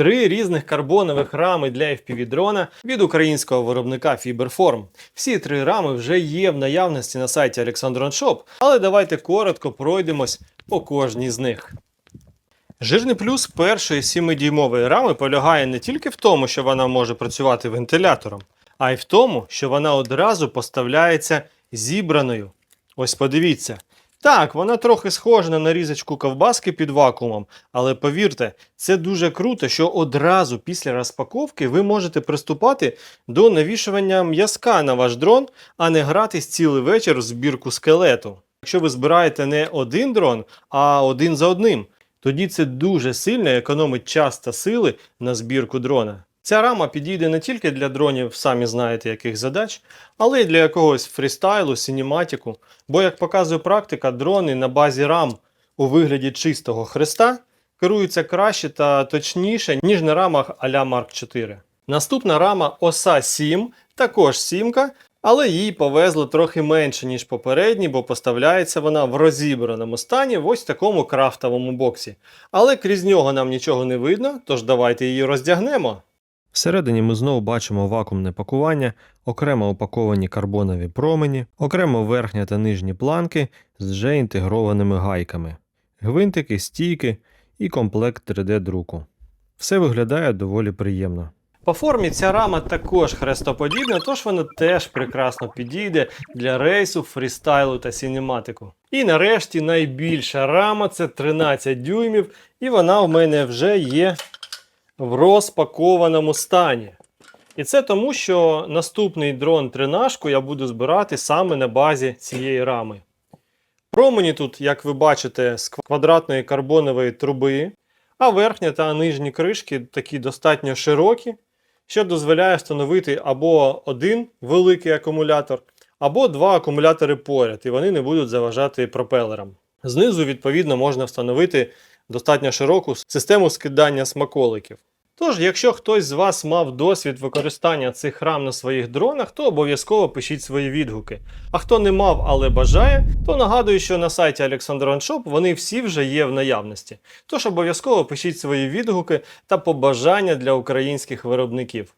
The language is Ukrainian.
Три різних карбонових рами для FPV-дрона від українського виробника Fiberform. Всі три рами вже є в наявності на сайті Alexandron Shop, але давайте коротко пройдемось по кожній з них. Жирний плюс першої 7-дюймової рами полягає не тільки в тому, що вона може працювати вентилятором, а й в тому, що вона одразу поставляється зібраною. Ось подивіться. Так, вона трохи схожа на нарізочку ковбаски під вакуумом, але повірте, це дуже круто, що одразу після розпаковки ви можете приступати до навішування м'язка на ваш дрон, а не гратись цілий вечір в збірку скелету. Якщо ви збираєте не один дрон, а один за одним, тоді це дуже сильно економить час та сили на збірку дрона. Ця рама підійде не тільки для дронів, самі знаєте яких задач, але й для якогось фрістайлу, синематику. Бо, як показує практика, дрони на базі рам у вигляді чистого хреста керуються краще та точніше, ніж на рамах а-ля Mark 4. Наступна рама оса 7, також сімка, але їй повезло трохи менше, ніж попередній, бо поставляється вона в розібраному стані в ось такому крафтовому боксі. Але крізь нього нам нічого не видно, тож давайте її роздягнемо. Всередині ми знову бачимо вакуумне пакування, окремо упаковані карбонові промені, окремо верхня та нижні планки з вже інтегрованими гайками, гвинтики, стійки і комплект 3D-друку. Все виглядає доволі приємно. По формі ця рама також хрестоподібна, тож вона теж прекрасно підійде для рейсу, фрістайлу та сінематику. І нарешті найбільша рама це 13 дюймів, і вона в мене вже є в розпакованому стані. І це тому, що наступний дрон тринашку я буду збирати саме на базі цієї рами. Промені тут, як ви бачите, з квадратної карбонової труби, а верхня та нижні кришки такі достатньо широкі, що дозволяє встановити або один великий акумулятор, або два акумулятори поряд, і вони не будуть заважати пропелерам. Знизу, відповідно, можна встановити достатньо широку систему скидання смаколиків. Тож, якщо хтось з вас мав досвід використання цих рам на своїх дронах, то обов'язково пишіть свої відгуки. А хто не мав, але бажає, то нагадую, що на сайті Alexandron Shop вони всі вже є в наявності. Тож обов'язково пишіть свої відгуки та побажання для українських виробників.